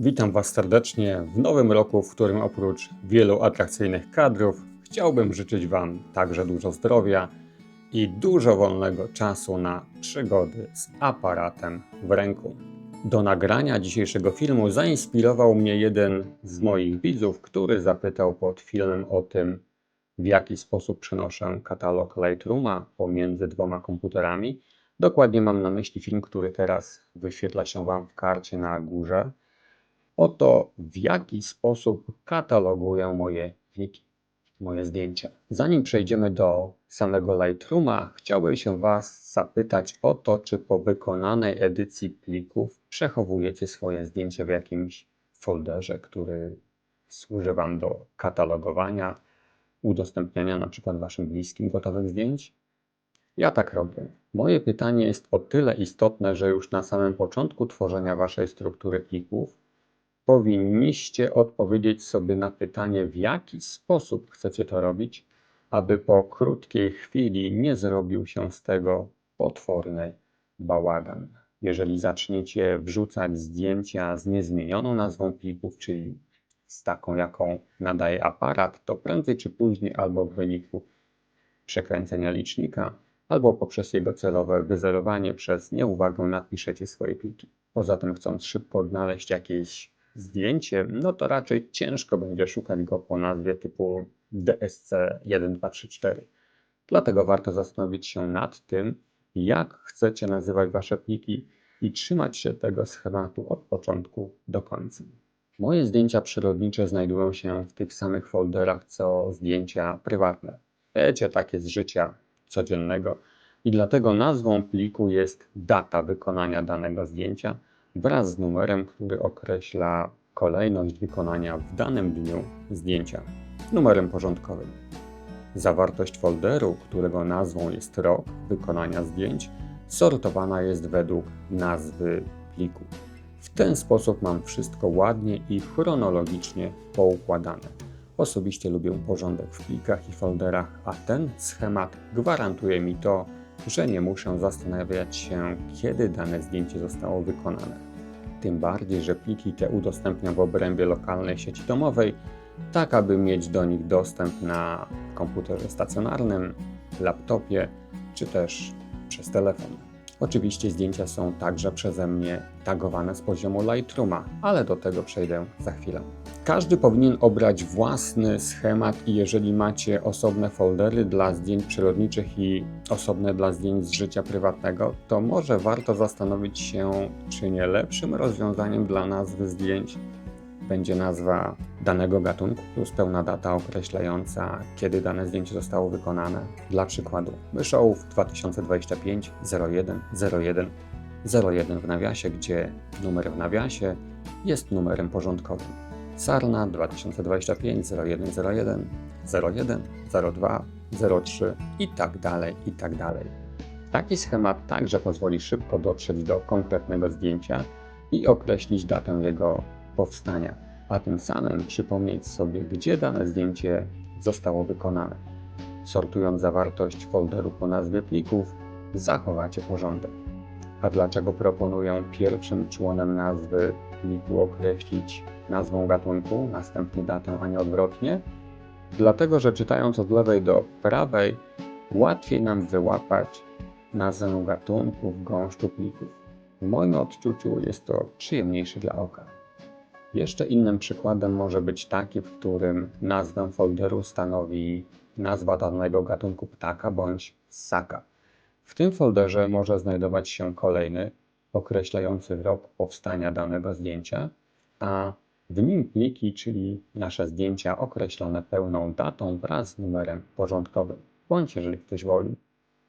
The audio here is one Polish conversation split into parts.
Witam Was serdecznie w nowym roku, w którym oprócz wielu atrakcyjnych kadrów chciałbym życzyć Wam także dużo zdrowia i dużo wolnego czasu na przygody z aparatem w ręku. Do nagrania dzisiejszego filmu zainspirował mnie jeden z moich widzów, który zapytał pod filmem o tym, w jaki sposób przenoszę katalog Lightrooma pomiędzy dwoma komputerami. Dokładnie mam na myśli film, który teraz wyświetla się Wam w karcie na górze. Oto w jaki sposób kataloguję moje pliki, moje zdjęcia. Zanim przejdziemy do samego Lightrooma, chciałbym się Was zapytać o to, czy po wykonanej edycji plików przechowujecie swoje zdjęcie w jakimś folderze, który służy Wam do katalogowania, udostępniania na przykład Waszym bliskim gotowych zdjęć? Ja tak robię. Moje pytanie jest o tyle istotne, że już na samym początku tworzenia Waszej struktury plików powinniście odpowiedzieć sobie na pytanie, w jaki sposób chcecie to robić, aby po krótkiej chwili nie zrobił się z tego potworny bałagan. Jeżeli zaczniecie wrzucać zdjęcia z niezmienioną nazwą plików, czyli z taką, jaką nadaje aparat, to prędzej czy później albo w wyniku przekręcenia licznika, albo poprzez jego celowe wyzerowanie przez nieuwagę napiszecie swoje pliki. Poza tym, chcąc szybko odnaleźć jakieś zdjęcie, no to raczej ciężko będzie szukać go po nazwie typu DSC 1234. Dlatego warto zastanowić się nad tym, jak chcecie nazywać Wasze pliki i trzymać się tego schematu od początku do końca. Moje zdjęcia przyrodnicze znajdują się w tych samych folderach co zdjęcia prywatne. Wiecie, takie z życia codziennego. I dlatego nazwą pliku jest data wykonania danego zdjęcia wraz z numerem, który określa kolejność wykonania w danym dniu zdjęcia, numerem porządkowym. Zawartość folderu, którego nazwą jest rok wykonania zdjęć, sortowana jest według nazwy pliku. W ten sposób mam wszystko ładnie i chronologicznie poukładane. Osobiście lubię porządek w plikach i folderach, a ten schemat gwarantuje mi to, że nie muszę zastanawiać się, kiedy dane zdjęcie zostało wykonane. Tym bardziej, że pliki te udostępniam w obrębie lokalnej sieci domowej, tak aby mieć do nich dostęp na komputerze stacjonarnym, laptopie czy też przez telefon. Oczywiście zdjęcia są także przeze mnie tagowane z poziomu Lightrooma, ale do tego przejdę za chwilę. Każdy powinien obrać własny schemat i jeżeli macie osobne foldery dla zdjęć przyrodniczych i osobne dla zdjęć z życia prywatnego, to może warto zastanowić się, czy nie lepszym rozwiązaniem dla nazwy zdjęć będzie nazwa danego gatunku plus pełna data określająca, kiedy dane zdjęcie zostało wykonane. Dla przykładu, Myszołów 2025 01 01 01 w nawiasie, gdzie numer w nawiasie jest numerem porządkowym. Sarna 2025 0101 01 02 03 i tak dalej, i tak dalej. Taki schemat także pozwoli szybko dotrzeć do konkretnego zdjęcia i określić datę jego powstania, a tym samym przypomnieć sobie, gdzie dane zdjęcie zostało wykonane. Sortując zawartość folderu po nazwie plików, zachowacie porządek. A dlaczego proponuję pierwszym członem nazwy pliku określić nazwą gatunku, następnie datę, a nie odwrotnie? Dlatego, że czytając od lewej do prawej, łatwiej nam wyłapać nazwę gatunku w gąszczu plików. W moim odczuciu jest to przyjemniejsze dla oka. Jeszcze innym przykładem może być taki, w którym nazwę folderu stanowi nazwa danego gatunku ptaka bądź ssaka. W tym folderze może znajdować się kolejny, określający rok powstania danego zdjęcia, a w nim pliki, czyli nasze zdjęcia określone pełną datą wraz z numerem porządkowym, bądź jeżeli ktoś woli,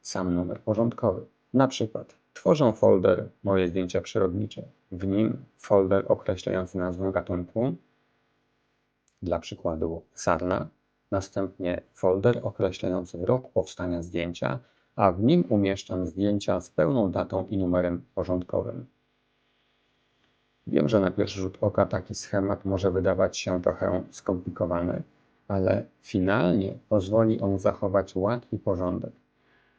sam numer porządkowy. Na przykład tworzę folder moje zdjęcia przyrodnicze. W nim folder określający nazwę gatunku, dla przykładu sarna, następnie folder określający rok powstania zdjęcia, a w nim umieszczam zdjęcia z pełną datą i numerem porządkowym. Wiem, że na pierwszy rzut oka taki schemat może wydawać się trochę skomplikowany, ale finalnie pozwoli on zachować ład i porządek,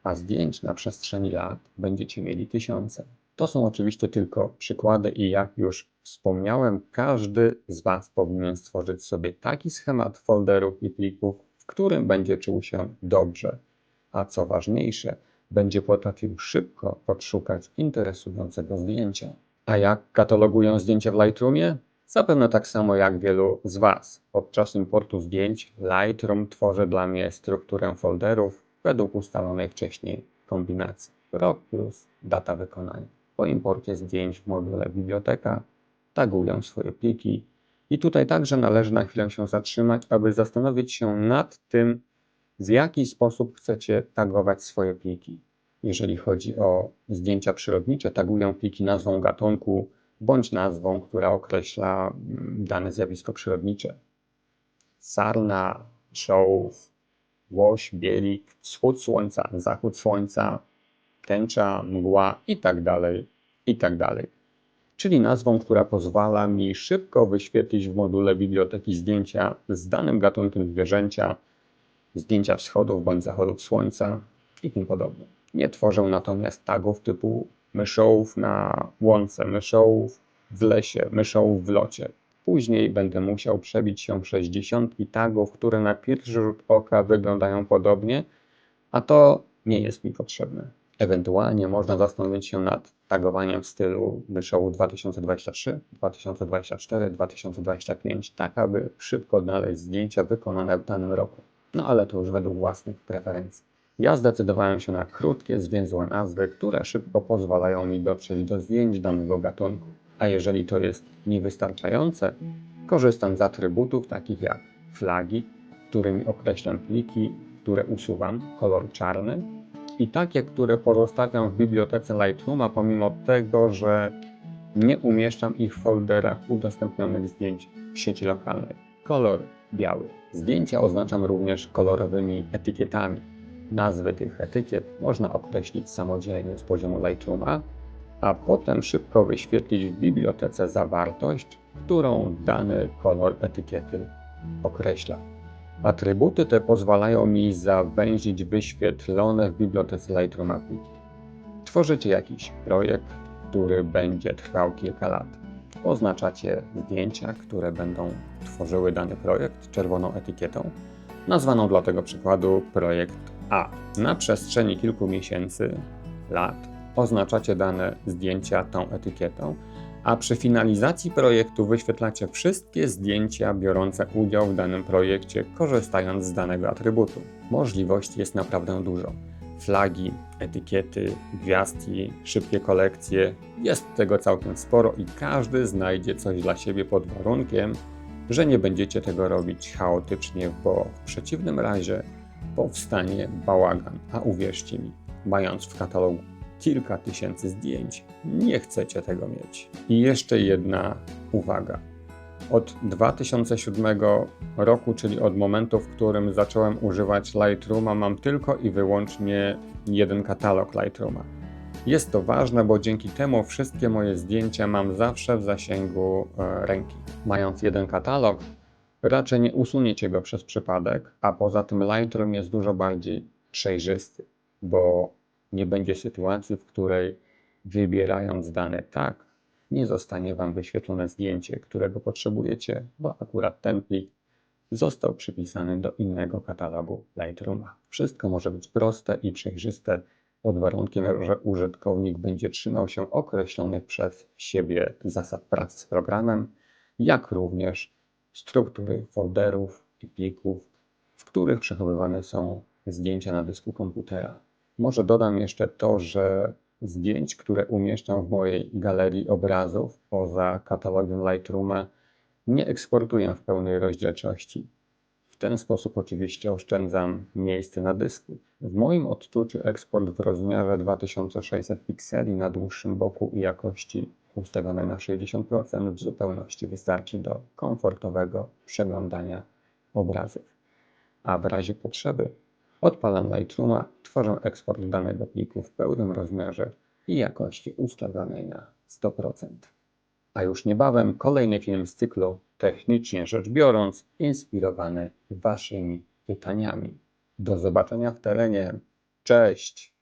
a zdjęć na przestrzeni lat będziecie mieli tysiące. To są oczywiście tylko przykłady i jak już wspomniałem, każdy z Was powinien stworzyć sobie taki schemat folderów i plików, w którym będzie czuł się dobrze, a co ważniejsze, będzie potrafił szybko odszukać interesującego zdjęcia. A jak katalogują zdjęcia w Lightroomie? Zapewne tak samo jak wielu z Was. Podczas importu zdjęć Lightroom tworzy dla mnie strukturę folderów według ustalonej wcześniej kombinacji. Rok plus data wykonania. Po imporcie zdjęć w module biblioteka taguję swoje pliki. I tutaj także należy na chwilę się zatrzymać, aby zastanowić się nad tym, w jaki sposób chcecie tagować swoje pliki. Jeżeli chodzi o zdjęcia przyrodnicze, taguję pliki nazwą gatunku bądź nazwą, która określa mm, dane zjawisko przyrodnicze. Sarna, czołów, łoś, bielik, wschód słońca, zachód słońca, tęcza, mgła itd., itd. Czyli nazwą, która pozwala mi szybko wyświetlić w module biblioteki zdjęcia z danym gatunkiem zwierzęcia, zdjęcia wschodów bądź zachodów słońca i tym podobne. Nie tworzę natomiast tagów typu myszołów na łące, myszołów w lesie, myszołów w locie. Później będę musiał przebić się przez dziesiątki tagów, które na pierwszy rzut oka wyglądają podobnie, a to nie jest mi potrzebne. Ewentualnie można zastanowić się nad tagowaniem w stylu myszołu 2023, 2024, 2025, tak aby szybko odnaleźć zdjęcia wykonane w danym roku. No ale to już według własnych preferencji. Ja zdecydowałem się na krótkie, zwięzłe nazwy, które szybko pozwalają mi dotrzeć do zdjęć danego gatunku. A jeżeli to jest niewystarczające, korzystam z atrybutów takich jak flagi, którymi określam pliki, które usuwam, kolor czarny, i takie, które pozostawiam w bibliotece Lightrooma, pomimo tego, że nie umieszczam ich w folderach udostępnionych zdjęć w sieci lokalnej. Kolor biały. Zdjęcia oznaczam również kolorowymi etykietami. Nazwy tych etykiet można określić samodzielnie z poziomu Lightrooma, a potem szybko wyświetlić w bibliotece zawartość, którą dany kolor etykiety określa. Atrybuty te pozwalają mi zawęzić wyświetlone w bibliotece Lightroom pliki. Tworzycie jakiś projekt, który będzie trwał kilka lat. Oznaczacie zdjęcia, które będą tworzyły dany projekt czerwoną etykietą, nazwaną dla tego przykładu projekt A. Na przestrzeni kilku miesięcy, lat oznaczacie dane zdjęcia tą etykietą, a przy finalizacji projektu wyświetlacie wszystkie zdjęcia biorące udział w danym projekcie, korzystając z danego atrybutu. Możliwości jest naprawdę dużo. Flagi, etykiety, gwiazdki, szybkie kolekcje jest tego całkiem sporo i każdy znajdzie coś dla siebie pod warunkiem, że nie będziecie tego robić chaotycznie, bo w przeciwnym razie powstanie bałagan. A uwierzcie mi, mając w katalogu kilka tysięcy zdjęć. Nie chcecie tego mieć. I jeszcze jedna uwaga. Od 2007 roku, czyli od momentu, w którym zacząłem używać Lightrooma, mam tylko i wyłącznie jeden katalog Lightrooma. Jest to ważne, bo dzięki temu wszystkie moje zdjęcia mam zawsze w zasięgu e, ręki. Mając jeden katalog, raczej nie usuniecie go przez przypadek, a poza tym Lightroom jest dużo bardziej przejrzysty, bo nie będzie sytuacji, w której wybierając dane tak, nie zostanie Wam wyświetlone zdjęcie, którego potrzebujecie, bo akurat ten plik został przypisany do innego katalogu Lightrooma. Wszystko może być proste i przejrzyste pod warunkiem, że użytkownik będzie trzymał się określonych przez siebie zasad pracy z programem, jak również struktury folderów i plików, w których przechowywane są zdjęcia na dysku komputera. Może dodam jeszcze to, że zdjęć, które umieszczam w mojej galerii obrazów poza katalogiem Lightrooma, nie eksportuję w pełnej rozdzielczości. W ten sposób oczywiście oszczędzam miejsce na dysku. W moim odczuciu eksport w rozmiarze 2600 pikseli na dłuższym boku i jakości ustawionej na 60% w zupełności wystarczy do komfortowego przeglądania obrazów. A w razie potrzeby Odpalam Lightrooma, tworzę eksport danego pliku w pełnym rozmiarze i jakości ustawionej na 100%. A już niebawem kolejny film z cyklu Technicznie rzecz biorąc, inspirowany Waszymi pytaniami. Do zobaczenia w terenie. Cześć!